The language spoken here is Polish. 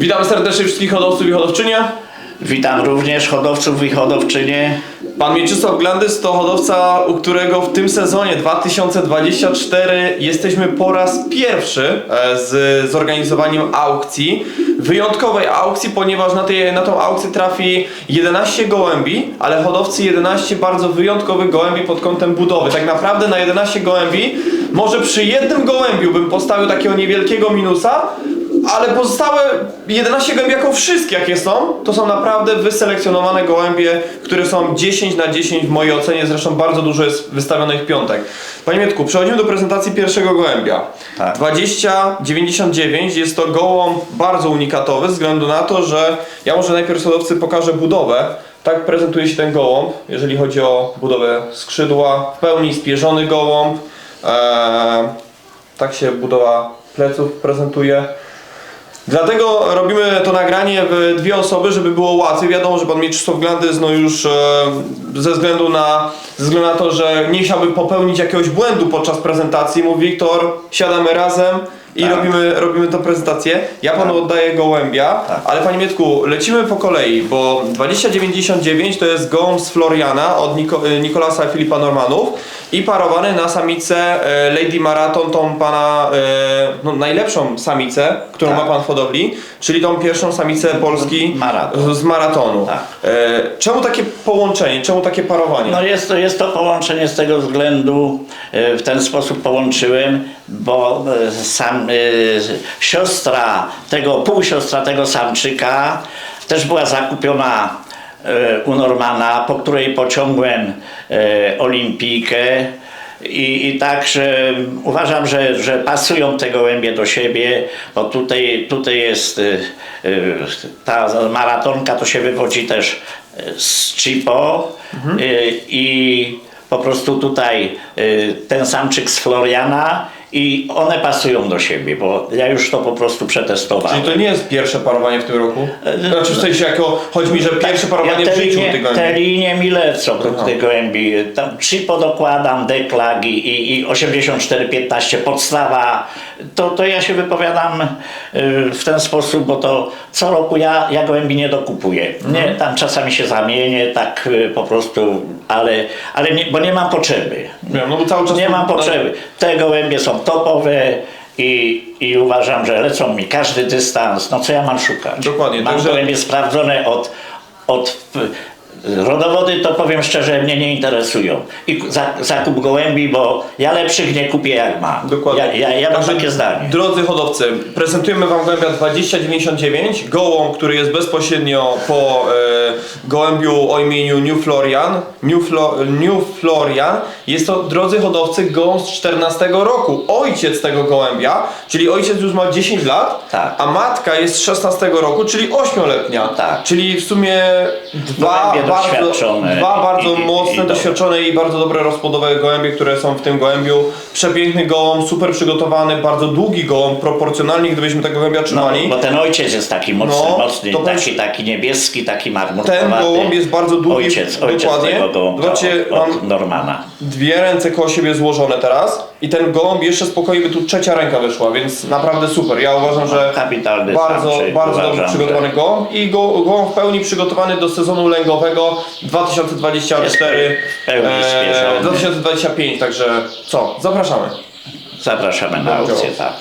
Witam serdecznie wszystkich hodowców i hodowczynie. Witam również hodowców i hodowczynie. Pan Mieczysław Glandys to hodowca, u którego w tym sezonie 2024 jesteśmy po raz pierwszy e, z zorganizowaniem aukcji. Wyjątkowej aukcji, ponieważ na, tej, na tą aukcję trafi 11 gołębi, ale hodowcy 11 bardzo wyjątkowych gołębi pod kątem budowy. Tak naprawdę na 11 gołębi, może przy jednym gołębiu bym postawił takiego niewielkiego minusa, ale pozostałe 11 gołębi jako wszystkie jakie są, to są naprawdę wyselekcjonowane gołębie, które są 10 na 10 w mojej ocenie, zresztą bardzo dużo jest wystawionych piątek. Panie Mietku, przechodzimy do prezentacji pierwszego gołębia. Tak. 2099 jest to gołąb bardzo unikatowy, ze względu na to, że ja może najpierw hodowcy pokażę budowę. Tak prezentuje się ten gołąb, jeżeli chodzi o budowę skrzydła, w pełni spierzony gołąb. Eee, tak się budowa pleców prezentuje. Dlatego robimy to nagranie w dwie osoby, żeby było łatwiej. Wiadomo, że pan Mieczysław Glandys no już e, ze względu na ze względu na to, że nie chciałby popełnić jakiegoś błędu podczas prezentacji, mówi Wiktor, siadamy razem i Tak. robimy, robimy tę prezentację. Ja panu oddaję gołębia, Tak. ale panie Mietku, lecimy po kolei, bo 2099 to jest gołąb z Floriana od Niko, e, Nikolasa Filipa Normanów i parowany na samicę e, Lady Marathon, tą pana e, no, najlepszą samicę, którą Tak. ma pan w hodowli, czyli tą pierwszą samicę Polski Maraton. z maratonu. Tak. Czemu takie połączenie, czemu takie parowanie? No jest to, jest to połączenie z tego względu, e, w ten sposób połączyłem, bo e, sam, siostra tego, półsiostra tego samczyka też była zakupiona e, u Normana, po której pociągłem e, olimpijkę. I, I także uważam, że, że pasują te gołębie do siebie, bo tutaj, tutaj jest y, y, ta maratonka, to się wywodzi też y, z Chipo. Y, i po prostu tutaj y, ten samczyk z Floriana i one pasują do siebie, bo ja już to po prostu przetestowałem. Czyli to nie jest pierwsze parowanie w tym roku? E, Znaczy w sensie jako, chodzi mi, że pierwsze parowanie ja w te życiu linie, tych te gołębi. linie mi lecą do tych gołębi. Tam Chipo dokładam, deklag i, i, i 84-15 podstawa. To, to ja się wypowiadam y, w ten sposób, bo to co roku ja, ja gołębi nie dokupuję. Nie, Mhm. tam czasami się zamienię, tak y, po prostu, ale, ale nie, bo nie mam potrzeby. Wiem, no bo cały czas Nie mam potrzeby. Te gołębie są topowe i, i uważam, że lecą mi każdy dystans. No co ja mam szukać? Dokładnie, Mam także- gołębie sprawdzone od, od rodowody, to powiem szczerze, mnie nie interesują. I za, zakup gołębi, bo ja lepszych nie kupię jak mam. Dokładnie. Ja, ja, ja mam Także, takie zdanie. Drodzy hodowcy, prezentujemy Wam gołębia 2099, gołąb, który jest bezpośrednio po e, gołębiu o imieniu New Florian. New, Flo, New Florian jest to, drodzy hodowcy, gołąb z 14 roku. Ojciec tego gołębia, czyli ojciec już ma 10 lat, Tak. a matka jest z 16 roku, czyli 8-letnia. Tak. Czyli w sumie dwa Gołębie doświadczone dwa bardzo i- i- mocne, i dobre. doświadczone i bardzo dobre rozpłodowe gołębie, które są w tym gołębiu. Przepiękny gołąb, super przygotowany, bardzo długi gołąb, proporcjonalnie gdybyśmy tego gołębia No, trzymali. bo ten ojciec jest taki mocny, No, mocny to taki, taki niebieski, taki marmurkowaty. Ten gołąb jest bardzo długi, Ojciec, ojciec dokładnie. tego gołąbka Zobaczcie, od, mam od Normana. dwie ręce koło siebie złożone teraz i ten gołąb jeszcze spokojnie by tu trzecia ręka wyszła, więc naprawdę super. Ja uważam, że Kapitalny bardzo, bardzo dobrze przygotowany gołąb i go, gołąb w pełni przygotowany do sezonu lęgowego 2024 w pełni spieszony. 2025, także co, zapraszamy. Zapraszamy na aukcję, tak.